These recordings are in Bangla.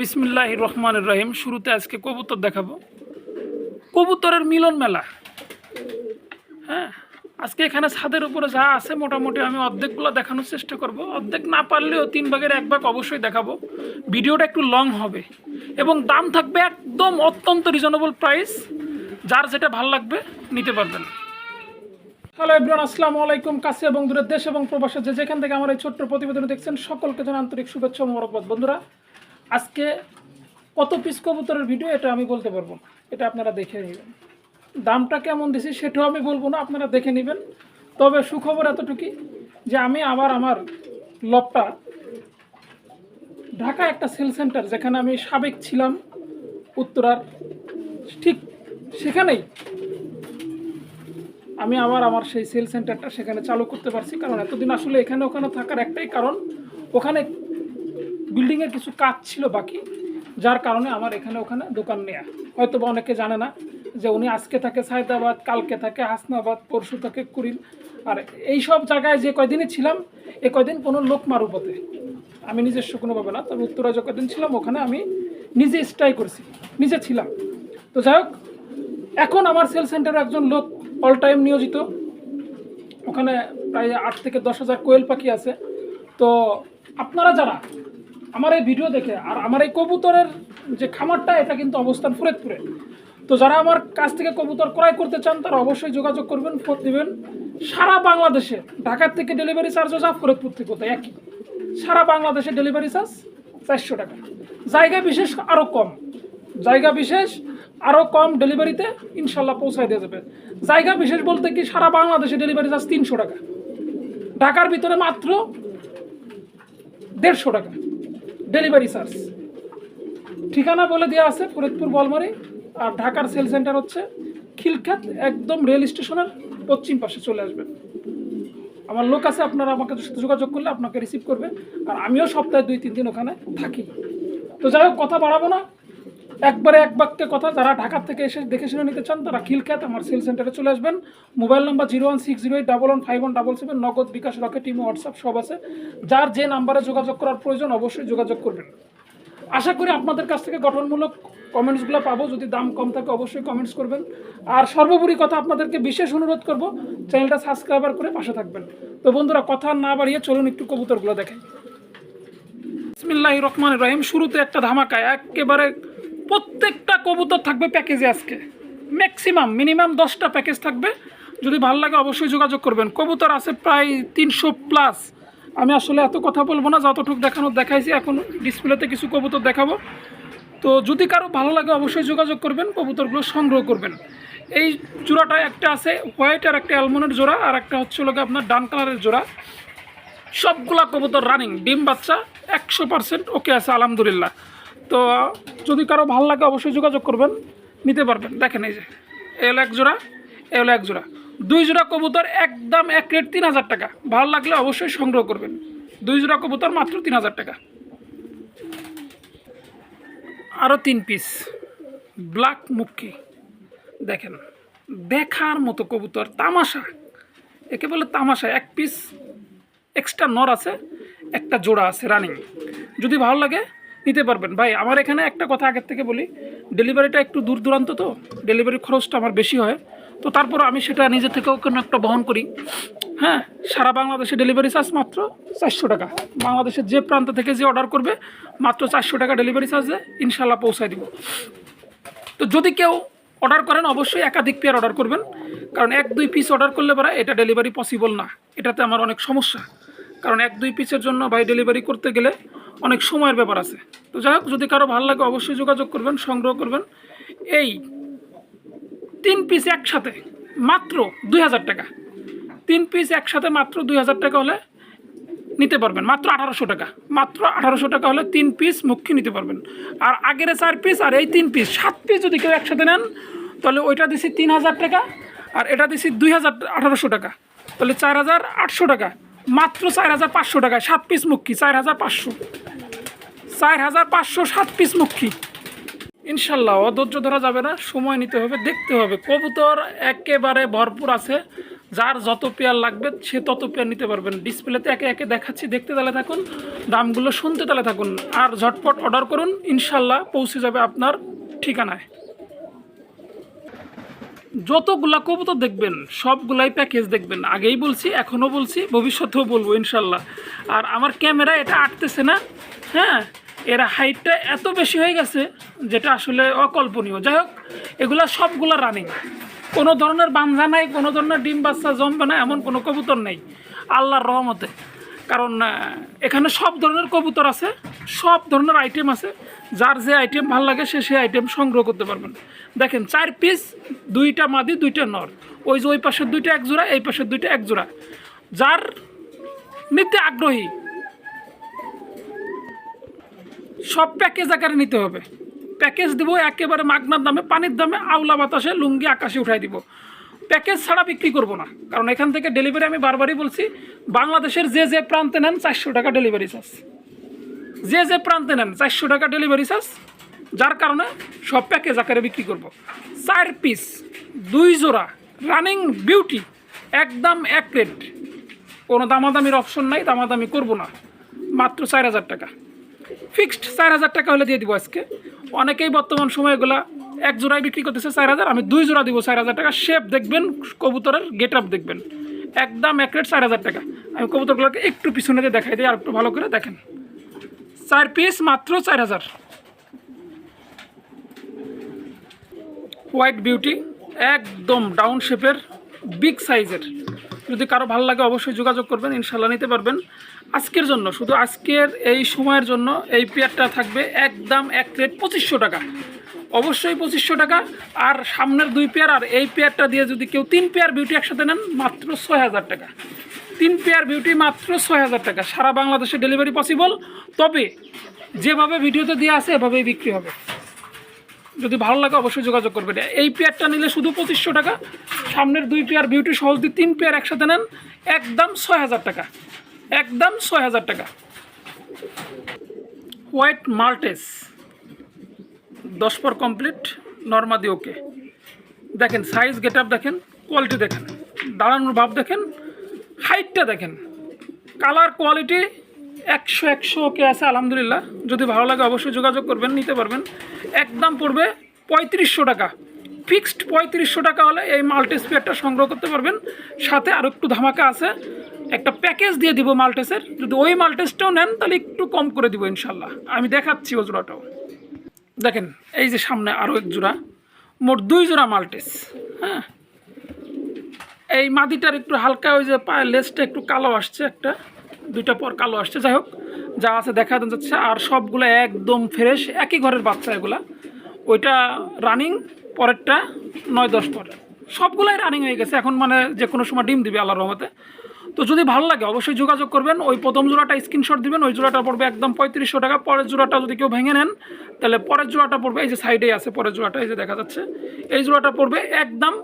বিসমিল্লাহ রহমান রহিম। শুরুতে আজকে কবুতর দেখাবো। কবুতরের মিলন মেলা। হ্যাঁ আজকে এখানে ছাদের উপরে যা আছে মোটামুটি আমি অর্ধেকগুলো দেখানোর চেষ্টা করব। অর্ধেক না পারলেও তিন ভাগের এক ভাগ অবশ্যই দেখাবো। ভিডিওটা একটু লং হবে। এবং দাম থাকবে একদম অত্যন্ত রিজনেবল প্রাইস যার যেটা ভালো লাগবে নিতে পারবেন। হ্যালো এভরিওয়ান, আসসালামু আলাইকুম। কাছে এবং দূরের দেশ এবং প্রবাসে যে যেখান থেকে আমার এই ছোট্ট প্রতিবেদন দেখছেন, সকলকে যেন আন্তরিক শুভেচ্ছা মোবারকবাদ। বন্ধুরা আজকে কত পিস কবুতরের ভিডিও এটা আমি বলতে পারব না। এটা আপনারা দেখে নেবেন। দামটা কেমন দিছি সেটাও আমি বলব না, আপনারা দেখে নেবেন। তবে সুখবর এতটুকুই যে আমি আবার আমার লবটা ঢাকা একটা সেল সেন্টার যেখানে আমি সাবেক ছিলাম উত্তরার, ঠিক সেখানেই আমি আবার আমার সেই সেল সেন্টারটা সেখানে চালু করতে পারছি। কারণ এতদিন আসলে এখানে ওখানে থাকার একটাই কারণ, ওখানে বিল্ডিংয়ের কিছু কাজ ছিল বাকি, যার কারণে আমার এখানে ওখানে দোকান নেয়া। হয়তো বা অনেকে জানে না যে উনি আজকে থাকে সায়দাবাদ, কালকে থাকে হাসনাবাদ, পরশু থাকে কুড়িল। আর এই সব জায়গায় যে কয়দিনই ছিলাম, এ কয়দিন কোনো লোক মারুপথে আমি নিজস্ব কোনোভাবে না, তবে উত্তরা যে কয়দিন ছিলাম, ওখানে আমি নিজে স্ট্রাই করছি, নিজে ছিলাম। তো যাই হোক, এখন আমার সেল সেন্টারে একজন লোক অল টাইম নিয়োজিত। ওখানে প্রায় আট থেকে দশ হাজার কোয়েল পাখি আছে। তো আপনারা যারা আমার এই ভিডিও দেখে আর আমার এই কবুতরের যে খামারটা, এটা কিন্তু অবস্থান ফরিদপুরে তো যারা আমার কাছ থেকে কবুতর ক্রয় করতে চান, তারা অবশ্যই যোগাযোগ করবেন, ফোন দেবেন। সারা বাংলাদেশে ঢাকার থেকে ডেলিভারি চার্জও যা ফরিদপুর থেকে কোথায় একই। সারা বাংলাদেশে ডেলিভারি চার্জ চারশো টাকা। জায়গা বিশেষ আরও কম। জায়গা বিশেষ আরও কম ডেলিভারিতে ইনশাল্লাহ পৌঁছায় দেওয়া যাবে। জায়গা বিশেষ বলতে কি, সারা বাংলাদেশে ডেলিভারি চার্জ তিনশো টাকা। ঢাকার ভিতরে মাত্র দেড়শো টাকা। Delivery charge. ঠিকানা বলে দেওয়া আছে ফরিদপুর বলমারি, আর ঢাকার সেল সেন্টার হচ্ছে খিলখ্যাত একদম রেল স্টেশনের পশ্চিম পাশে চলে আসবেন। আমার লোক আছে, আপনারা আমাকে সাথে যোগাযোগ করলে আপনাকে রিসিভ করবে, আর আমিও সপ্তাহে দুই তিন দিন ওখানে থাকি। তো যাই হোক, কথা বাড়াবো না। একবারে এক বাক্যে কথা, যারা ঢাকার থেকে এসে দেখে শুনে নিতে চান, তারা খিলখ্যাত আমার সেল সেন্টারে চলে আসবেন। Mobile number zero one six zero eight double one five one double seven Nagad bKash Rocket, imo, WhatsApp সব আছে। যার যে নাম্বারে যোগাযোগ করার প্রয়োজন, অবশ্যই যোগাযোগ করবেন। আশা করি আপনাদের কাছ থেকে গঠনমূলক কমেন্টসগুলো পাবো। যদি দাম কম থাকে, অবশ্যই কমেন্টস করবেন। আর সর্বোপরি কথা আপনাদেরকে বিশেষ অনুরোধ করব চ্যানেলটা সাবস্ক্রাইবার করে পাশে থাকবেন। তো বন্ধুরা, কথা না বাড়িয়ে চলুন একটু কবুতরগুলো দেখাই। বিসমিল্লাহ রহমান রহিম, শুরুতে একটা ধামাকায় একেবারে প্রত্যেকটা কবুতর থাকবে প্যাকেজে আজকে। ম্যাক্সিমাম মিনিমাম দশটা প্যাকেজ থাকবে। যদি ভালো লাগে অবশ্যই যোগাযোগ করবেন। কবুতর আছে প্রায় তিনশো প্লাস আমি আসলে এত কথা বলব না, যতটুকু দেখানো, দেখাইছি, এখন ডিসপ্লেতে কিছু কবুতর দেখাবো। তো যদি কারও ভালো লাগে অবশ্যই যোগাযোগ করবেন, কবুতরগুলো সংগ্রহ করবেন। এই জোড়াটা একটা আছে হোয়াইট আর একটা অ্যালমন্ডের জোড়া, আর একটা হচ্ছে লোকে আপনার ডান কালারের জোড়া। সবগুলা কবুতর রানিং ডিম বাচ্চা একশো পার্সেন্ট ওকে আছে, আলহামদুলিল্লাহ। তো যদি কারও ভালো লাগে অবশ্যই যোগাযোগ করবেন, নিতে পারবেন। দেখেন এই যে এ হলো এক জোড়া এ হলো এক জোড়া। দুই জোড়া কবুতর একদম এক রেট তিন হাজার টাকা। ভালো লাগলে অবশ্যই সংগ্রহ করবেন। দুই জোড়া কবুতর মাত্র তিন হাজার টাকা। আরও তিন পিস ব্ল্যাক মুক্কি। দেখেন, দেখার মতো কবুতর, তামাশা। একে বলে তামাশা, এক পিস এক্সট্রা নর আছে, একটা জোড়া আছে রানিং যদি ভালো লাগে নিতে পারবেন। ভাই, আমার এখানে একটা কথা আগের থেকে বলি ডেলিভারিটা একটু দূর দূরান্ত তো ডেলিভারি খরচটা আমার বেশি হয়। তো তারপর আমি সেটা নিজে থেকেও কোনো একটা বহন করি। হ্যাঁ সারা বাংলাদেশে ডেলিভারি চার্জ মাত্র চারশো টাকা। বাংলাদেশের যে প্রান্ত থেকে যে অর্ডার করবে, মাত্র চারশো টাকা ডেলিভারি চার্জে ইনশাল্লাহ পৌঁছায় দিব। তো যদি কেউ অর্ডার করেন, অবশ্যই একাধিক পেয়ার অর্ডার করবেন। কারণ এক দুই পিস অর্ডার করলে পরে এটা ডেলিভারি পসিবল না। এটাতে আমার অনেক সমস্যা। কারণ এক, দুই পিসের জন্য ভাই ডেলিভারি করতে গেলে অনেক সময়ের ব্যাপার আছে। তো যাই হোক, যদি কারও ভালো লাগে অবশ্যই যোগাযোগ করবেন, সংগ্রহ করবেন। এই তিন পিস একসাথে মাত্র দুই হাজার টাকা। তিন পিস একসাথে মাত্র দুই হাজার টাকা হলে নিতে পারবেন। মাত্র আঠারোশো টাকা। মাত্র আঠারোশো টাকা হলে তিন পিস মুখী নিতে পারবেন। আর আগের চার পিস আর এই তিন পিস সাত পিস যদি কেউ একসাথে নেন, তাহলে ওইটা দিছি তিন হাজার টাকা আর এটা দিছি দুই হাজার আঠারোশো টাকা। তাহলে চার হাজার আটশো টাকা। মাত্র চার হাজার পাঁচশো টাকায় সাত পিস মুখী চার হাজার পাঁচশো। চার হাজার পাঁচশো, সাত পিস মুখী ইনশাল্লাহ, অধৈর্য ধরা যাবে না, সময় নিতে হবে, দেখতে হবে। কবুতর একেবারে ভরপুর আছে, যার যত পেয়ার লাগবে, সে তত পেয়ার নিতে পারবেন। ডিসপ্লেতে একে একে দেখাচ্ছি, দেখতে তালে থাকুন, দামগুলো শুনতে তালে থাকুন, আর ঝটপট অর্ডার করুন, ইনশাল্লাহ পৌঁছে যাবে আপনার ঠিকানায়। যতগুলা কবুতর দেখবেন, সবগুলাই প্যাকেজ দেখবেন। আগেই বলছি, এখনও বলছি, ভবিষ্যতেও বলব ইনশাল্লাহ। আর আমার ক্যামেরা এটা আটতেছে না হ্যাঁ? এরা হাইটটা এত বেশি হয়ে গেছে যেটা আসলে অকল্পনীয়। যাই হোক, এগুলা সবগুলা রানিং কোনো ধরনের বান্ধা নাই, কোনো ধরনের ডিম বাচ্চা, জমবে না এমন কোনো কবুতর নেই, আল্লাহর রহমতে। কারণ এখানে সব ধরনের কবুতর আছে, সব ধরনের আইটেম আছে। যার যে আইটেম ভালো লাগে সে সেই আইটেম সংগ্রহ করতে পারবেন। দেখেন, চার পিস দুইটা মাদি, দুইটা নর। ওই যে ওই পাশের দুইটা এক জোড়া, এই পাশের দুইটা এক জোড়া। যার নিতে আগ্রহী, সব প্যাকেজ আকারে নিতে হবে। প্যাকেজ দিব একেবারে মাগনার দামে, পানির দামে, আউলা বাতাসে, লুঙ্গি আকাশে উঠাই দিব। প্যাকেজ ছাড়া বিক্রি করব না, কারণ এখান থেকে ডেলিভারি আমি বারবারই বলছি, বাংলাদেশের যে যে প্রান্তে নেন, চারশো টাকা ডেলিভারি চার্জ যে যে প্রান্তে নেন, চারশো টাকা ডেলিভারি চার্জ যার কারণে সব প্যাকেজ আকারে বিক্রি করব। চার পিস দুই জোড়া রানিং বিউটি একদম এক প্লেট কোনো দামাদামির অপশন নাই, দামাদামি করব না। মাত্র চার হাজার টাকা। ফিক্সড চার হাজার টাকা হলে দিয়ে দিব আজকে। অনেকেই বর্তমান সময় এগুলা এক জোড়ায় বিক্রি করতেছে চার হাজার, আমি দুই জোড়া দিব চার হাজার টাকা। শেপ দেখবেন, কবুতরের গেট আপ দেখবেন। একদম এক রেট চার হাজার টাকা। আমি কবুতরগুলোকে একটু পিছনে দিয়ে দেখাই দিই, আর একটু ভালো করে দেখেন। চার পিস মাত্র চার হাজার। হোয়াইট বিউটি একদম ডাউন শেপের বিগ সাইজের যদি কারও ভালো লাগে অবশ্যই যোগাযোগ করবেন ইনশাল্লাহ নিতে পারবেন। আজকের জন্য, শুধু আজকের এই সময়ের জন্য এই পেয়ারটা থাকবে একদম এক প্লেট পঁচিশশো টাকা। অবশ্যই পঁচিশশো টাকা, আর সামনের দুই পেয়ার আর এই পেয়ারটা দিয়ে যদি কেউ তিন পেয়ার বিউটি একসাথে নেন, মাত্র ছয় হাজার টাকা। তিন পেয়ার বিউটি মাত্র ছয় হাজার টাকা। সারা বাংলাদেশে ডেলিভারি পসিবল তবে যেভাবে ভিডিওতে দিয়ে আছে, এভাবেই বিক্রি হবে। যদি ভালো লাগে, অবশ্যই যোগাযোগ করবেন। এই পেয়ারটা নিলে শুধু পঁচিশশো টাকা। সামনের দুই পেয়ার বিউটি সহজ দিয়ে তিন পেয়ার একসাথে নেন, একদম ছয় হাজার টাকা। একদম ছয় হাজার টাকা। হোয়াইট মাল্টেস দশ পর কমপ্লিট নর্মাদি ওকে দেখেন সাইজ গেট দেখেন কোয়ালিটি দেখেন, দাঁড়ানোর ভাব দেখেন হাইটটা দেখেন। কালার কোয়ালিটি একশো একশো ওকে আছে, আলহামদুলিল্লাহ। যদি ভালো লাগে অবশ্যই যোগাযোগ করবেন, নিতে পারবেন। একদম পড়বে পঁয়ত্রিশশো টাকা। ফিক্সড পঁয়ত্রিশশো টাকা হলে এই মাল্টেস পেয়ারটা সংগ্রহ করতে পারবেন। সাথে আরও একটু ধামাকা আছে। একটা প্যাকেজ দিয়ে দিব মাল্টেসের যদি ওই মাল্টেসটাও নেন, তাহলে একটু কম করে দিব ইনশাল্লাহ আমি দেখাচ্ছি ও জোড়াটাও। দেখেন, এই যে সামনে আরও এক জোড়া। মোট দুই জোড়া মাল্টেস হ্যাঁ? এই মাদিটার একটু হালকা ওই যে পায়ের লেসটা একটু কালো আসছে একটা, দুইটা পর কালো আসছে। যাই হোক, যা আছে দেখা যাচ্ছে। আর সবগুলো একদম ফ্রেশ একই ঘরের বাচ্চা এগুলা। ওইটা রানিং পরেরটা নয় দশ পরে। সবগুলাই রানিং হয়ে গেছে। এখন মানে যে কোনো সময় ডিম দিবে আল্লাহর রহমতে। তো যদি ভালো লাগে, অবশ্যই যোগাযোগ করবেন। ওই প্রথম জোড়াটা স্ক্রিনশট দিবেন, ওই জোড়াটা পড়বে একদম পঁয়ত্রিশশো টাকা। পরের জোড়াটা যদি কেউ ভেঙে নেন, তাহলে পরের জোড়াটা পড়বে, এই যে সাইডেই আছে, পরের জোড়াটা, এই যে দেখা যাচ্ছে। এই জোড়াটা পড়বে একদম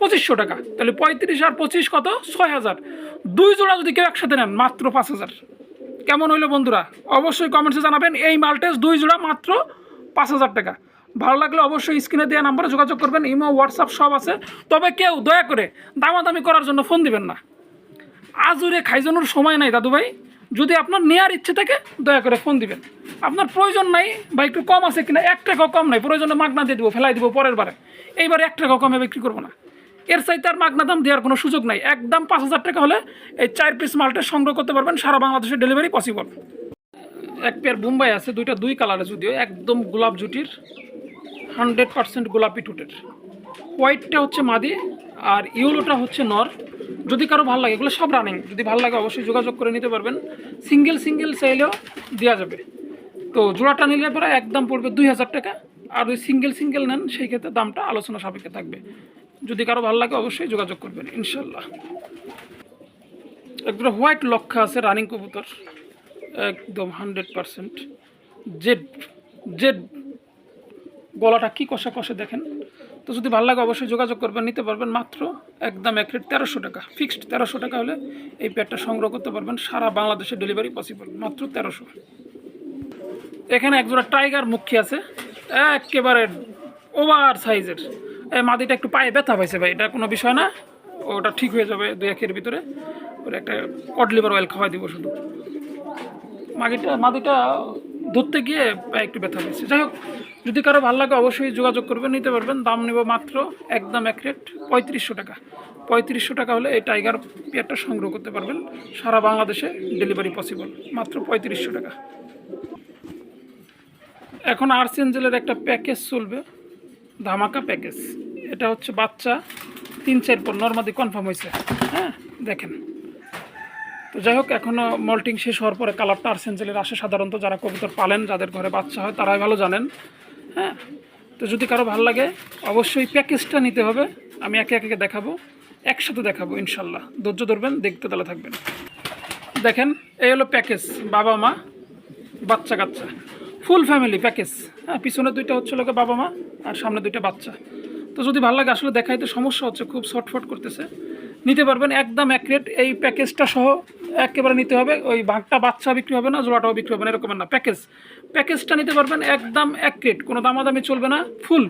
পঁচিশশো টাকা। তাহলে পঁয়ত্রিশ আর পঁচিশ কত? ছয় হাজার। দুই জোড়া যদি কেউ একসাথে নেন, মাত্র পাঁচ হাজার। কেমন হইল বন্ধুরা? অবশ্যই কমেন্টসে জানাবেন, এই মালটেস দুই জোড়া মাত্র পাঁচ হাজার টাকা। ভালো লাগলে অবশ্যই স্ক্রিনে দেওয়া নাম্বারে যোগাযোগ করবেন, ইমো হোয়াটসঅ্যাপ সব আছে। তবে কেউ দয়া করে দামাদামি করার জন্য ফোন দিবেন না। আজুরে খাইজানোর সময় নাই দাদু ভাই যদি আপনার নেয়ার ইচ্ছে থাকে, দয়া করে ফোন দিবেন। আপনার প্রয়োজন নাই বা একটু কম আছে কিনা, এক টাকাও কম নাই। প্রয়োজনে মাগনা দিয়ে দেবো, ফেলাই দিব পরের বারে। এইবারে এক টাকাও কমে বিক্রি করব না। এর চাইতে আর মাগনা দাম দেওয়ার কোনো সুযোগ নাই। একদম পাঁচ হাজার টাকা হলে এই চার পিস মালটা সংগ্রহ করতে পারবেন, সারা বাংলাদেশে ডেলিভারি পসিবল এক পেয়ার বোম্বাই আছে, দুইটা দুই কালারে যদিও, একদম গোলাপ জুটির হান্ড্রেড পারসেন্ট গোলাপি টুটের হোয়াইটটা হচ্ছে মাদি আর ইউলোটা হচ্ছে নর। যদি কারও ভালো লাগে, এগুলো সব রানিং যদি ভালো লাগে, অবশ্যই যোগাযোগ করে নিতে পারবেন। সিঙ্গেল সিঙ্গেল চাইলেও দেওয়া যাবে। তো জোড়াটা নিলে পরে একদম পড়বে দুই হাজার টাকা। আর ওই সিঙ্গেল সিঙ্গেল নেন, সেই ক্ষেত্রে দামটা আলোচনা সাপেক্ষে থাকবে। যদি কারও ভালো লাগে অবশ্যই যোগাযোগ করবেন ইনশাল্লাহ একদম হোয়াইট লক্ষা আছে, রানিং কবুতর। একদম হান্ড্রেড পারসেন্ট। জেড জেড গলাটা কী কষা কষে দেখেন। তো যদি ভালো লাগে অবশ্যই যোগাযোগ করবেন, নিতে পারবেন মাত্র একদম এক রেট তেরোশো টাকা। ফিক্সড তেরোশো টাকা হলে এই প্যাডটা সংগ্রহ করতে পারবেন। সারা বাংলাদেশে ডেলিভারি পসিবল মাত্র তেরোশো। এখানে একজোড়া টাইগার মুখী আছে, একেবারে ওভার সাইজের। এই মাদিটা একটু পায়ে ব্যথা পাইছে ভাই, এটা কোনো বিষয় না। ওটা ঠিক হয়ে যাবে দুই একের ভিতরে। ওর একটা কড লিভার অয়েল খাওয়াই দিব শুধু। মাগিটা মাদিটা ধরতে গিয়ে পায়ে একটু ব্যথা পেয়েছে যাই হোক, যদি কারও ভালো লাগে অবশ্যই যোগাযোগ করবেন, নিতে পারবেন। দাম নেব মাত্র একদম এক রেট, পঁয়ত্রিশশো টাকা। পঁয়ত্রিশশো টাকা হলে এই টাইগার পেয়ারটা সংগ্রহ করতে পারবেন। সারা বাংলাদেশে ডেলিভারি পসিবল মাত্র পঁয়ত্রিশশো টাকা। এখন আর্সেঞ্জেলের একটা প্যাকেজ চলবে। ধামাকা প্যাকেজ এটা হচ্ছে বাচ্চা, তিন চার পর নর্মাদি কনফার্ম হয়েছে। হ্যাঁ দেখেন। তো যাই হোক এখনও মল্টিং শেষ হওয়ার পরে কালারটা আর্সেঞ্জেলের আসে। সাধারণত যারা কবুতর পালেন, যাদের ঘরে বাচ্চা হয়, তারাই ভালো জানেন। হ্যাঁ তো যদি কারও ভালো লাগে, অবশ্যই প্যাকেজটা নিতে হবে। আমি একে একে দেখাবো। একসাথে দেখাবো, ইনশাল্লাহ। ধৈর্য ধরবেন, দেখতে তাহলে থাকবেন। দেখেন, এই হলো প্যাকেজ বাবা মা বাচ্চা কাচ্চা ফুল ফ্যামিলি, প্যাকেজ। হ্যাঁ পিছনে দুইটা হচ্ছে লোকে বাবা মা, আর সামনে দুইটা বাচ্চা। তো যদি ভালো লাগে, আসলে দেখাইতে সমস্যা হচ্ছে, খুব শর্টফট করতেছে। নিতে পারবেন, একদম এক রেট এই প্যাকেজটা সহ একেবারে নিতে হবে। ওই ভাগটা বাচ্চা বিক্রি হবে না, জোড়াটাও বিক্রি হবে না এরকমের না। প্যাকেজ, প্যাকেজটা নিতে পারবেন, একদম এক রেট কোনো দামাদামি চলবে না। ফুল,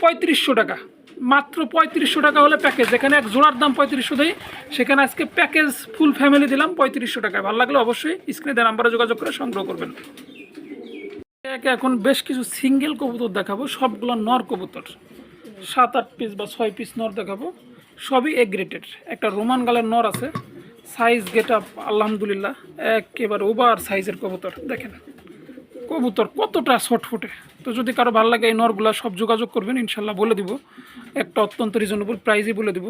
পঁয়ত্রিশশো টাকা। মাত্র পঁয়ত্রিশশো টাকা হলে প্যাকেজ। যেখানে এক জোড়ার দাম পঁয়ত্রিশশো দেয় সেখানে আজকে প্যাকেজ, ফুল ফ্যামিলি দিলাম, পঁয়ত্রিশশো টাকায়। ভালো লাগলে অবশ্যই স্ক্রিনে নাম্বারে যোগাযোগ করে সংগ্রহ করবেন। একে এখন বেশ কিছু সিঙ্গেল কবুতর দেখাবো, সবগুলো নর কবুতর। সাত, আট পিস বা ছয় পিস নর দেখাবো। সবই এ গ্রেটেড একটা রোমান গালের নর আছে। সাইজ গেট আপ আলহামদুলিল্লাহ, একেবারে ওভার সাইজের কবুতর, দেখেন। কবুতর কতটা শর্ট ফুটে তো যদি কারও ভালো লাগে এই নরগুলা, সব যোগাযোগ করবেন, ইনশাল্লাহ বলে দিব। একটা অত্যন্ত রিজনেবল প্রাইজই বলে দিব।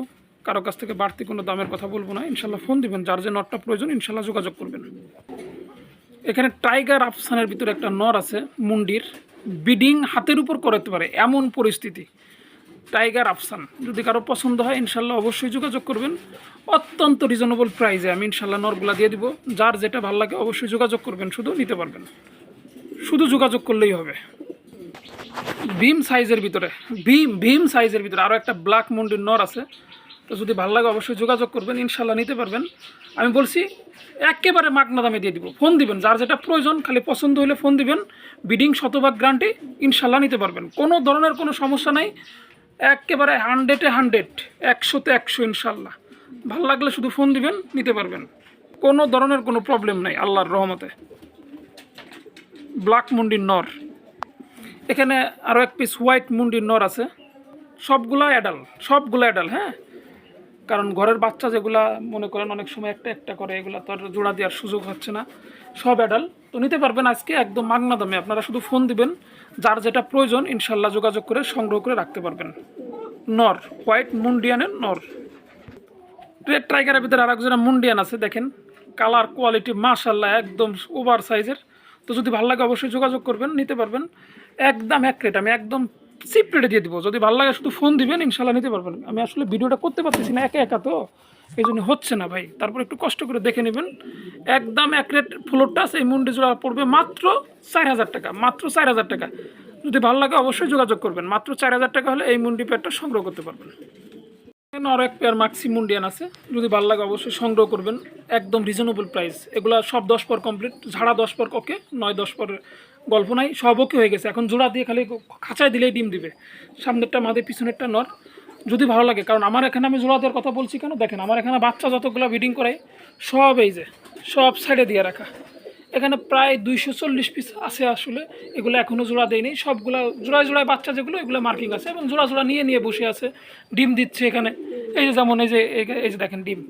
কারও কাছ থেকে বাড়তি কোনো দামের কথা বলব না। ইনশাল্লাহ ফোন দিবেন, যার যে নটটা প্রয়োজন, ইনশাল্লাহ যোগাযোগ করবেন। এখানে টাইগার আফসানের ভিতরে একটা নর আছে, মুন্ডির। বিডিং হাতের উপর করতে পারে, এমন পরিস্থিতি। টাইগার আফসান, যদি কারও পছন্দ হয়, ইনশাল্লাহ অবশ্যই যোগাযোগ করবেন। অত্যন্ত রিজনেবল প্রাইজে আমি ইনশাল্লাহ নরগুলা দিয়ে দিব। যার যেটা ভালো লাগে অবশ্যই যোগাযোগ করবেন, শুধু নিতে পারবেন। শুধু যোগাযোগ করলেই হবে। ভীম সাইজের ভিতরে, ভীম ভীম সাইজের ভিতরে আরও একটা ব্ল্যাক মুন্ডির নর আছে। তো যদি ভালো লাগে অবশ্যই যোগাযোগ করবেন, ইনশাল্লাহ নিতে পারবেন। আমি বলছি, একেবারে মাগনা দামে দিয়ে দিব। ফোন দিবেন, যার যেটা প্রয়োজন, খালি পছন্দ হলে ফোন দিবেন। বিডিং শতভাগ গ্রান্টি ইনশাল্লাহ নিতে পারবেন। কোনো ধরনের কোনো সমস্যা নাই। একেবারে হান্ড্রেডে হান্ড্রেড একশোতে একশো, ইনশাল্লাহ। ভালো লাগলে শুধু ফোন দিবেন, নিতে পারবেন। কোনো ধরনের কোনো প্রবলেম নাই, আল্লাহর রহমতে। ব্ল্যাক মুন্ডির নর। এখানে আরও এক পিস হোয়াইট মুন্ডির নর আছে। সবগুলা অ্যাডাল সবগুলো অ্যাডাল হ্যাঁ? কারণ ঘরের বাচ্চা যেগুলা মনে করেন অনেক সময় একটা একটা করে, এগুলা তো আর জোড়া দেওয়ার সুযোগ হচ্ছে না। সব অ্যাডাল তো নিতে পারবেন আজকে একদম মাগনা দামে। আপনারা শুধু ফোন দিবেন, যার যেটা প্রয়োজন ইনশাল্লাহ যোগাযোগ করে সংগ্রহ করে রাখতে পারবেন। নর হোয়াইট মুন্ডিয়ানের নর। রেড টাইগারের ভিতরে আর একজনের মুন্ডিয়ান আছে, দেখেন। কালার কোয়ালিটি মাশাল্লাহ একদম ওভার সাইজের তো যদি ভালো লাগে অবশ্যই যোগাযোগ করবেন, নিতে পারবেন। একদম এক রেট আমি একদম চিপ রেটে দিয়ে দিব। যদি ভালো লাগে শুধু ফোন দিবেন ইনশাল্লাহ নিতে পারবেন। আমি আসলে ভিডিওটা করতে পারতেছি না, একা একা তো। এই জন্য হচ্ছে না ভাই। তারপর একটু কষ্ট করে দেখে নেবেন। একদম এক রেট ফ্লোর টাচ এই মুন্ডি জোড়া পড়বে মাত্র চার হাজার টাকা, মাত্র চার হাজার টাকা। যদি ভালো লাগে অবশ্যই যোগাযোগ করবেন। মাত্র চার হাজার টাকা হলে এই মুন্ডি প্যাডটা সংগ্রহ করতে পারবেন। এখানে আরও এক পেয়ার মাক্সি মুন্ডিয়ান আছে। যদি ভালো লাগে অবশ্যই সংগ্রহ করবেন। একদম রিজনেবল প্রাইস এগুলো সব দশ পর কমপ্লিট ঝাড়া দশ পর ওকে নয় দশ পর গল্প নাই, সব ওকে হয়ে গেছে। এখন জোড়া দিয়ে খালি খাঁচায় দিলেই ডিম দিবে। সামনেরটা মাদের পিছনেরটা নর। যদি ভালো লাগে, কারণ আমার এখানে আমি জোড়া দেওয়ার কথা বলছি কেন? দেখেন, আমার এখানে বাচ্চা যতগুলো বিডিং করে সব এই যে, সব সাইডে দিয়ে রাখা। এখানে প্রায় দুইশো চল্লিশ পিস আছে আসলে, এগুলো এখনও জোড়া দেয়নি। সবগুলো জোড়ায় জোড়ায় বাচ্চা যেগুলো, এগুলো মার্কিং আছে এবং জোড়া জোড়া নিয়ে নিয়ে বসে আছে, ডিম দিচ্ছে এখানে। এই যে যেমন এই যে এই যে দেখেন ডিম।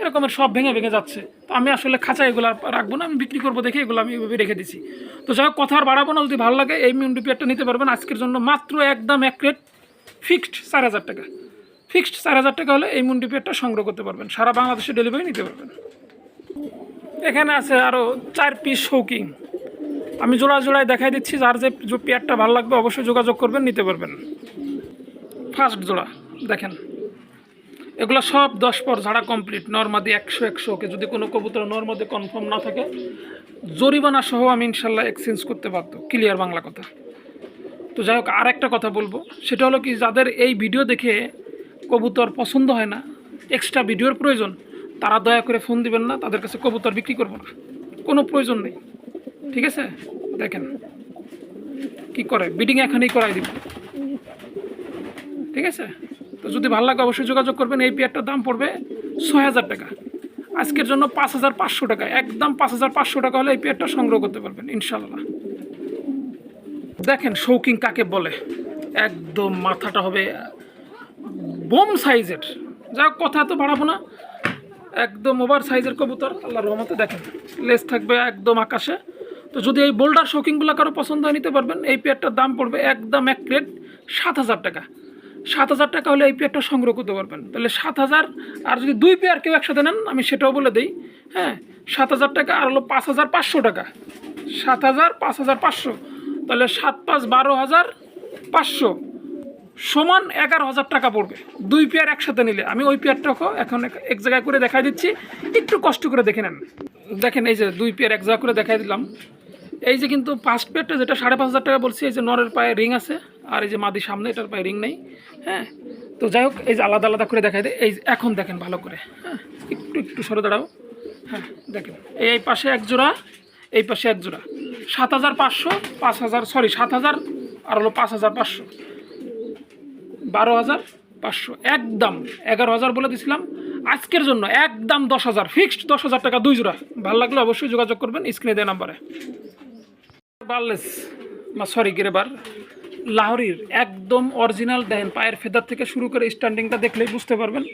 এরকমের সব ভেঙে ভেঙে যাচ্ছে। তো আমি আসলে খাঁচা এগুলো রাখব না, আমি বিক্রি করব দেখে এগুলো আমি এভাবে রেখে দিছি। তো যাই হোক, কথা আর বাড়াবো না, যদি ভালো লাগে, এই মিউন্ডি পেয়ারটা নিতে পারবেন। আজকের জন্য মাত্র একদম এক রেট ফিক্সড চার হাজার টাকা। ফিক্সড চার হাজার টাকা হলে এই মুন্ডি পেয়ারটা সংগ্রহ করতে পারবেন। সারা বাংলাদেশে ডেলিভারি নিতে পারবেন। এখানে আছে আরও চার পিস শৌকিং আমি জোড়া জোড়ায় দেখাই দিচ্ছি, যার যে পেয়ারটা ভালো লাগবে অবশ্যই যোগাযোগ করবেন, নিতে পারবেন। ফার্স্ট জোড়া, দেখেন। এগুলো সব দশ পর ঝাড়া কমপ্লিট নর্মাদি একশো একশো। ওকে, যদি কোনো কবুতর নর্মাদি কনফার্ম না থাকে, জরিমানা সহ আমি ইনশাল্লাহ এক্সচেঞ্জ করতে পারতো ক্লিয়ার বাংলা কথা। তো যাই হোক আর একটা কথা বলব। সেটা হলো কি, যাদের এই ভিডিও দেখে কবুতর পছন্দ হয় না এক্সট্রা ভিডিওর প্রয়োজন, তারা দয়া করে ফোন দিবেন না, তাদের কাছে কবুতর বিক্রি করব না। কোনো প্রয়োজন নেই। ঠিক আছে? দেখেন কি করে বিডিং এখানেই করাই দিব। ঠিক আছে? তো যদি ভালো লাগে অবশ্যই যোগাযোগ করবেন। এই পেয়ারটার দাম পড়বে ছয় হাজার টাকা। আজকের জন্য পাঁচ হাজার পাঁচশো টাকা। একদম পাঁচ হাজার পাঁচশো টাকা হলে এই পেয়ারটা সংগ্রহ করতে পারবেন ইনশাল্লাহ দেখেন শৌকিং কাকে বলে। একদম মাথাটা হবে বোম সাইজের। যা কথা তো বাড়াবো না। একদম ওভার সাইজের কবুতর আল্লাহ রহমতে দেখেন। লেস থাকবে একদম আকাশে। তো যদি এই বোল্ডার শৌকিংগুলো কারও পছন্দ নিতে পারবেন। এই পেয়ারটার দাম পড়বে একদম এক প্লেট সাত হাজার টাকা। সাত হাজার টাকা হলে এই পেয়ারটা সংগ্রহ করতে পারবেন। তাহলে সাত হাজার, আর যদি দুই পেয়ার কেউ একসাথে নেন, আমি সেটাও বলে দিই হ্যাঁ সাত হাজার টাকা, আর হলো পাঁচ হাজার পাঁচশো টাকা। সাত হাজার, পাঁচ হাজার পাঁচশো। তাহলে সাত পাঁচ বারো হাজার পাঁচশো সমান এগারো হাজার টাকা পড়বে দুই পেয়ার একসাথে নিলে। আমি ওই পেয়ারটাকে এখন এক- জায়গায় করে দেখাই দিচ্ছি, একটু কষ্ট করে দেখে নেন। দেখেন এই যে দুই পেয়ার এক জায়গা করে দেখাই দিলাম। এই যে কিন্তু ফার্স্ট পেয়ারটা যেটা সাড়ে পাঁচ হাজার টাকা বলছি, এই যে নরের পায়ে রিং আছে আর এই যে মাদি সামনে, এটার পায়ে রিং নেই হ্যাঁ? তো যাই হোক, এই যে আলাদা আলাদা করে দেখাই দেয় এই এখন দেখেন ভালো করে হ্যাঁ? একটু একটু সরে দাঁড়াও। হ্যাঁ দেখেন, এই পাশে এক জোড়া, এই পাশে এক জোড়া। সাত হাজার পাঁচশো, পাঁচ হাজার সরি সাত হাজার আর হলো পাঁচ হাজার পাঁচশো। বারো হাজার পাঁচশো, একদম এগারো হাজার বলে দিছিলাম। আজকের জন্য একদম দশ হাজার ফিক্সড দশ হাজার টাকা, দুই জোড়া। ভালো লাগলে অবশ্যই যোগাযোগ করবেন স্ক্রিনে দেওয়া নাম্বারে। বার্লেস সরি গেরেবার লাহরির একদম অরিজিনাল দেন পায়ের ফেদার থেকে শুরু করে স্ট্যান্ডিংটা দেখলেই বুঝতে পারবেন,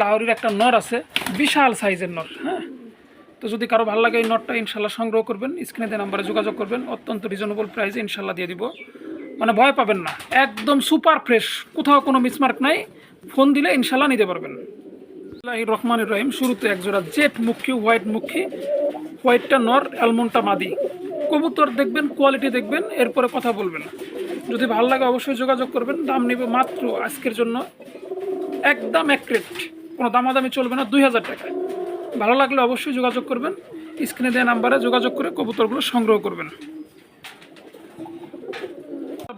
লাহরির একটা নর আছে, বিশাল সাইজের নর হ্যাঁ? তো যদি কারও ভালো লাগে এই নটটা ইনশাল্লাহ সংগ্রহ করবেন স্ক্রিনে দেওয়া নাম্বারে যোগাযোগ করবেন, অত্যন্ত রিজনেবল প্রাইসে ইনশাল্লাহ দিয়ে দিব। মানে ভয় পাবেন না, একদম সুপার ফ্রেশ কোথাও কোনো মিসমার্ক নাই ফোন দিলে ইনশাল্লাহ নিতে পারবেন। রহমান রহিম, শুরুতে একজোড়া জেট মুখী হোয়াইট মুখী হোয়াইটটা নর অ্যালমন্ডটা মাদি। কবুতর দেখবেন কোয়ালিটি দেখবেন, এরপরে কথা বলবেন। যদি ভালো লাগে অবশ্যই যোগাযোগ করবেন। দাম নেবে মাত্র আজকের জন্য একদম এক রেট কোনো দামাদামি চলবে না, দুই হাজার টাকা ভালো লাগলে অবশ্যই যোগাযোগ করবেন। স্ক্রিনে দেওয়া নাম্বারে যোগাযোগ করে কবুতরগুলো সংগ্রহ করবেন।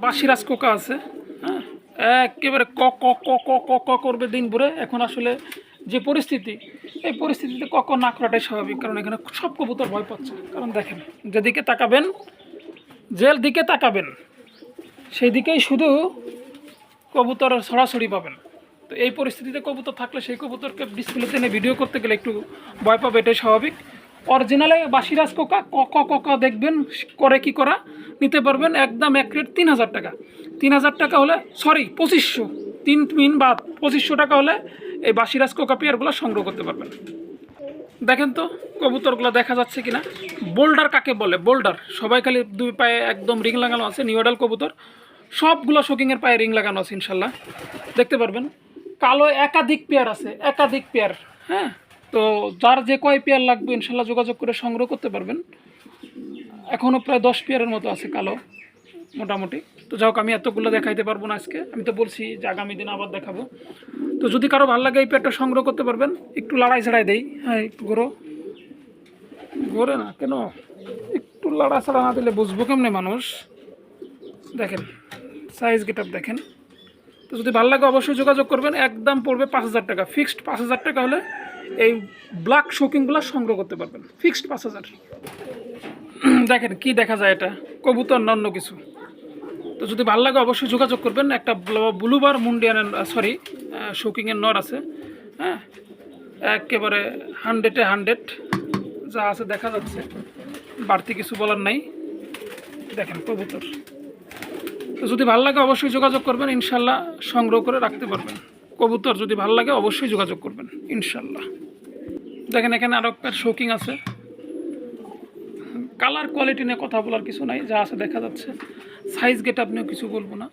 বাসিরাজ কোকা আছে হ্যাঁ? একেবারে ক ক ক ক ক ক, করবে দিন ভরে। এখন আসলে যে পরিস্থিতি, এই পরিস্থিতিতে ক ক না করাটাই স্বাভাবিক। কারণ এখানে সব কবুতর ভয় পাচ্ছে। কারণ দেখেন, যেদিকে তাকাবেন, জেল দিকে তাকাবেন। সেই দিকেই শুধু কবুতর সরাসরি পাবেন। তো এই পরিস্থিতিতে কবুতর থাকলে সেই কবুতরকে ডিসপ্লেতে এনে ভিডিও করতে গেলে একটু ভয় পাবে, এটাই স্বাভাবিক। অরিজিনালে বাসিরাজ কোকা ক ক ক ক দেখবেন, করে কি করা, নিতে পারবেন একদম এক রেট তিন হাজার টাকা। তিন হাজার টাকা হলে সরি পঁচিশশো। তিন মিন বা পঁচিশশো টাকা হলে এই বাসিরাজ কোকা পেয়ারগুলো সংগ্রহ করতে পারবেন। দেখেন তো, কবুতরগুলো দেখা যাচ্ছে কিনা। বোল্ডার কাকে বলে? বোল্ডার সবাই খালি দুই পায়ে একদম রিং লাগানো আছে নিউডাল কবুতর। সবগুলো শোকিংয়ের পায়ে রিং লাগানো আছে, ইনশাল্লাহ। দেখতে পারবেন। কালো একাধিক পেয়ার আছে, একাধিক পেয়ার হ্যাঁ? তো যার যে কয় পেয়ার লাগবে, ইনশাল্লাহ যোগাযোগ করে সংগ্রহ করতে পারবেন। এখনও প্রায় দশ পেয়ারের মতো আছে কালো, মোটামুটি। তো যাই হোক, আমি এতগুলো দেখাইতে পারব না আজকে। আমি তো বলছি যে আগামী দিন আবার দেখাবো। তো যদি কারও ভালো লাগে এই পেয়ারটা সংগ্রহ করতে পারবেন, একটু লড়াই ছাড়াই দেই। হ্যাঁ একটু ঘোরো। ঘোরে না, কেন? একটু লড়া ছাড়া না দিলে বুঝব কেমনে মানুষ? দেখেন সাইজ গেট দেখেন। তো যদি ভালো লাগে অবশ্যই যোগাযোগ করবেন। একদম পড়বে পাঁচ হাজার টাকা। ফিক্সড পাঁচ হাজার টাকা হলে এই ব্ল্যাক শোকিংগুলো সংগ্রহ করতে পারবেন। ফিক্সড পাঁচ হাজার। দেখেন, কি দেখা যায় এটা? কবুতর অন্য কিছু? তো যদি ভালো লাগে অবশ্যই যোগাযোগ করবেন। একটা ব্লুবার মুন্ডিয়ান সরি শোকিংয়ের নর আছে। হ্যাঁ? একেবারে হান্ড্রেডে হান্ড্রেড যা আছে দেখা যাচ্ছে। বাড়তি কিছু বলার নাই। দেখেন, কবুতর। তো যদি ভালো লাগে অবশ্যই যোগাযোগ করবেন, ইনশাল্লাহ সংগ্রহ করে রাখতে পারবেন। কবুতর যদি ভালো লাগে অবশ্যই যোগাযোগ করবেন, ইনশাল্লাহ। দেখেন এখানে আরও একটা শোকিং আছে। কালার কোয়ালিটি নিয়ে কথা বলার কিছু নাই, যা আছে দেখা যাচ্ছে। সাইজ গেট আপনিও কিছু বলব না।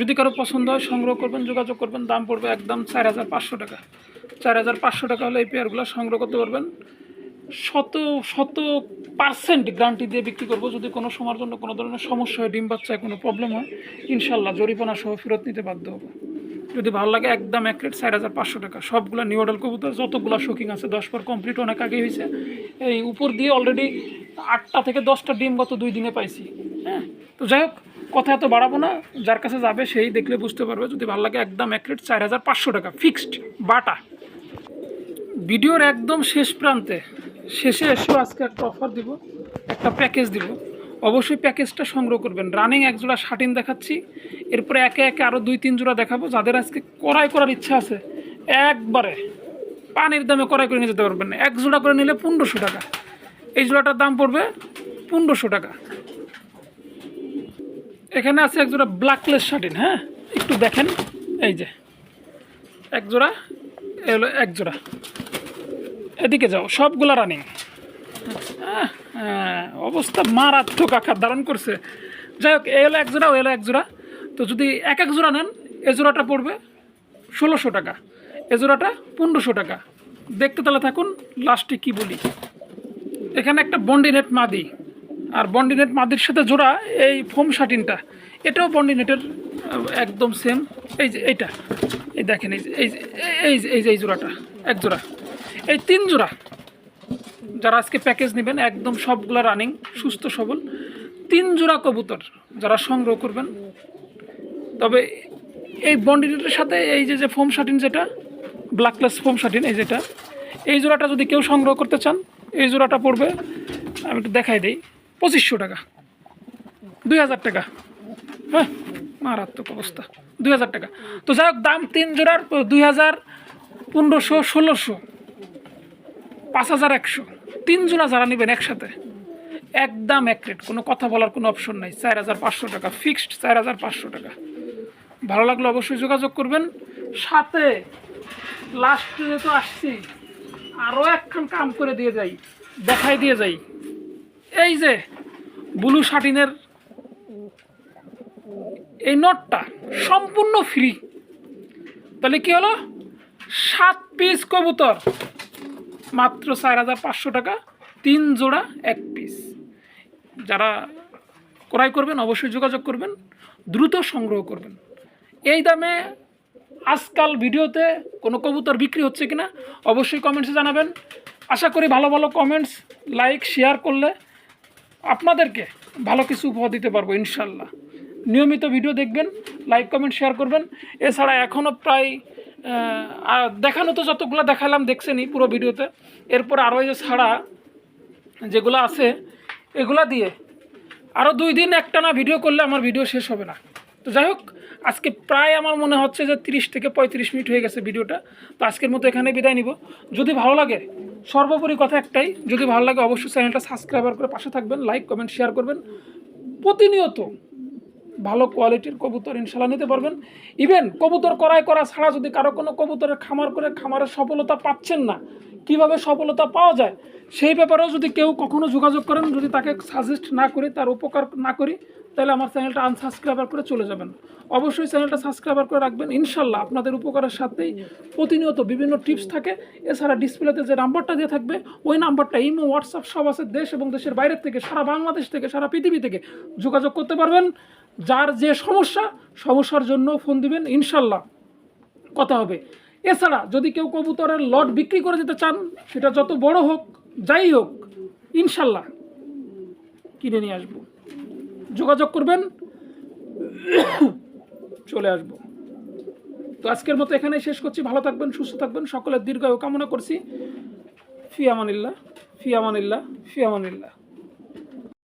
যদি কারও পছন্দ হয় সংগ্রহ করবেন, যোগাযোগ করবেন, দাম পড়বে একদম চার হাজার পাঁচশো টাকা। চার হাজার পাঁচশো টাকা হলে এই পেয়ারগুলো সংগ্রহ করতে পারবেন। শত শত পার্সেন্ট গ্যারান্টি দিয়ে বিক্রি করব। যদি কোনো সময়ের জন্য কোনো ধরনের সমস্যা হয়, ডিম বাচ্চায় কোনো প্রবলেম হয় ইনশাল্লাহ জরিমানা সহ ফেরত নিতে বাধ্য হব। যদি ভালো লাগে, একদম এক রেট চার হাজার পাঁচশো টাকা। সবগুলো নিউ অর্ডার কবুতর, যতগুলো শোকিং আছে, দশ পর কমপ্লিট অনেক আগে হয়েছে। এই উপর দিয়ে অলরেডি আটটা থেকে দশটা ডিম গত দুই দিনে পাইছি। হ্যাঁ তো যাই হোক, কথা এত বাড়াবো না। যার কাছে যাবে, সেই দেখলে বুঝতে পারবে। যদি ভালো লাগে, একদম এক রেট চার হাজার পাঁচশো টাকা। ফিক্সড বাটা। ভিডিওর একদম শেষ প্রান্তে শেষে এসেও আজকে একটা অফার দিব, একটা প্যাকেজ দিব। অবশ্যই প্যাকেজটা সংগ্রহ করবেন। রানিং এক জোড়া শার্টিন দেখাচ্ছি। এরপরে একে একে আরও দুই, তিন জোড়া দেখাবো। যাদের আজকে কড়াই করার ইচ্ছা আছে, একবারে পানির দামে কড়াই করে নিয়ে যেতে পারবেন এক জোড়া করে নিলে পনেরোশো টাকা। এই জোড়াটার দাম পড়বে পনেরোশো টাকা। এখানে আছে এক জোড়া ব্ল্যাকলেস শার্টিন হ্যাঁ? একটু দেখেন। এই যে, এক জোড়া, এ হলো এক জোড়া। এদিকে যাও, সবগুলা রানিং অবস্থা মারাত্মক আকার ধারণ করছে। যাই হোক, এ হলো এক জোড়া, ও এলো এক জোড়া। তো যদি এক এক জোড়া নেন, এ জোড়াটা পড়বে ষোলোশো টাকা। এ জোড়াটা পনেরোশো টাকা। দেখতে তাহলে থাকুন লাস্টে কি বলি। এখানে একটা বন্ডিনেট মাদি। আর বন্ডিনেট মাদির সাথে জোড়া, এই ফোম শাটিনটা এটাও বন্ডিনেটের একদম সেম এই যে, এইটা। এই দেখেন এই যে এই যে এই যে, এই জোড়াটা, এক জোড়া। এই তিন জোড়া যারা আজকে প্যাকেজ নেবেন, একদম সবগুলো রানিং সুস্থ সবল। তিন জোড়া কবুতর যারা সংগ্রহ করবেন। তবে এই বন্ডিনেটের সাথে এই যে যে ফোম শাটিন যেটা ব্ল্যাকলেস ফোম শাটিন এই যেটা, এই জোড়াটা যদি কেউ সংগ্রহ করতে চান, এই জোড়াটা পড়বে, আমি একটু দেখাই দিই, পঁচিশশো টাকা। দুই হাজার টাকা। হ্যাঁ মারাত্মক অবস্থা। দুই হাজার টাকা। তো যাই হোক, দাম তিন জোড়ার, দুই হাজার পনেরোশো, ষোলোশো। পাঁচ হাজার একশো। তিন জোড়া যারা নেবেন একসাথে, একদম এক রেট, কোনো কথা বলার কোনো অপশন নাই। চার হাজার পাঁচশো টাকা, ফিক্সড চার হাজার পাঁচশো টাকা। ভালো লাগলে অবশ্যই যোগাযোগ করবেন। সাথে লাস্টে যেহেতু আসছি, আরও একখান কাম করে দিয়ে যাই, দেখাই দিয়ে যাই। এই যে ব্লু শাটিনের এই নটটা সম্পূর্ণ ফ্রি তাহলে কি হলো? সাত পিস কবুতর। মাত্র চার হাজার পাঁচশো টাকা, তিন জোড়া এক পিস যারা ক্রয় করবেন, অবশ্যই যোগাযোগ করবেন, দ্রুত সংগ্রহ করবেন। এই দামে আজকাল ভিডিওতে কোনো কবুতর বিক্রি হচ্ছে কিনা, অবশ্যই কমেন্টসে জানাবেন। আশা করি ভালো ভালো কমেন্টস লাইক শেয়ার করলে আপনাদেরকে ভালো কিছু উপহার দিতে পারব, ইনশাল্লাহ। নিয়মিত ভিডিও দেখবেন লাইক কমেন্ট শেয়ার করবেন। এছাড়া এখনও প্রায় দেখানো তো যতগুলো দেখালাম, দেখছেনই পুরো ভিডিওতে। এরপর আরও যে ছাড়া যেগুলো আছে, এগুলা দিয়ে আরও দুই দিন একটা না ভিডিও করলে আমার ভিডিও শেষ হবে না। তো যাই হোক, আজকে প্রায় আমার মনে হচ্ছে যে তিরিশ থেকে পঁয়ত্রিশ মিনিট হয়ে গেছে ভিডিওটা। তো আজকের মতো এখানে বিদায় নিব। যদি ভালো লাগে, সর্বোপরি কথা একটাই, যদি ভালো লাগে অবশ্যই চ্যানেলটা সাবস্ক্রাইবার করে পাশে থাকবেন, লাইক, কমেন্ট, শেয়ার করবেন। প্রতিনিয়ত ভালো কোয়ালিটির কবুতর ইনশাল্লাহ নিতে পারবেন। ইভেন কবুতর করাই করা ছাড়া যদি কারও কোনো কবুতরের খামার করে খামারের সফলতা পাচ্ছেন না কীভাবে সফলতা পাওয়া যায়, সেই ব্যাপারেও যদি কেউ কখনো যোগাযোগ করেন, যদি তাকে সাজেস্ট না করি, তার উপকার না করি, তাহলে আমার চ্যানেলটা আনসাবস্ক্রাইবার করে চলে যাবেন। অবশ্যই চ্যানেলটা সাবস্ক্রাইবার করে রাখবেন। ইনশাল্লাহ আপনাদের উপকারের সাথেই প্রতিনিয়ত বিভিন্ন টিপস থাকে। এছাড়া ডিসপ্লেতে যে নাম্বারটা দিয়ে থাকবে, ওই নাম্বারটা ইমো হোয়াটসঅ্যাপ সব আছে দেশ এবং দেশের বাইরের থেকে, সারা বাংলাদেশ থেকে, সারা পৃথিবী থেকে যোগাযোগ করতে পারবেন। যার যে সমস্যা, সমস্যার জন্য ফোন দিবেন। ইনশাল্লাহ কথা হবে। এছাড়া যদি কেউ কবুতরের লট বিক্রি করে দিতে চান, সেটা যত বড় হোক, যাই হোক, ইনশাল্লাহ কিনে নিয়ে আসব। যোগাযোগ করবেন, চলে আসব। তো আজকের মতো এখানেই শেষ করছি। ভালো থাকবেন, সুস্থ থাকবেন। সকলের দীর্ঘায়ু কামনা করছি। ফি আমানিল্লাহ ফি আমানিল্লাহ ফি আমানিল্লাহ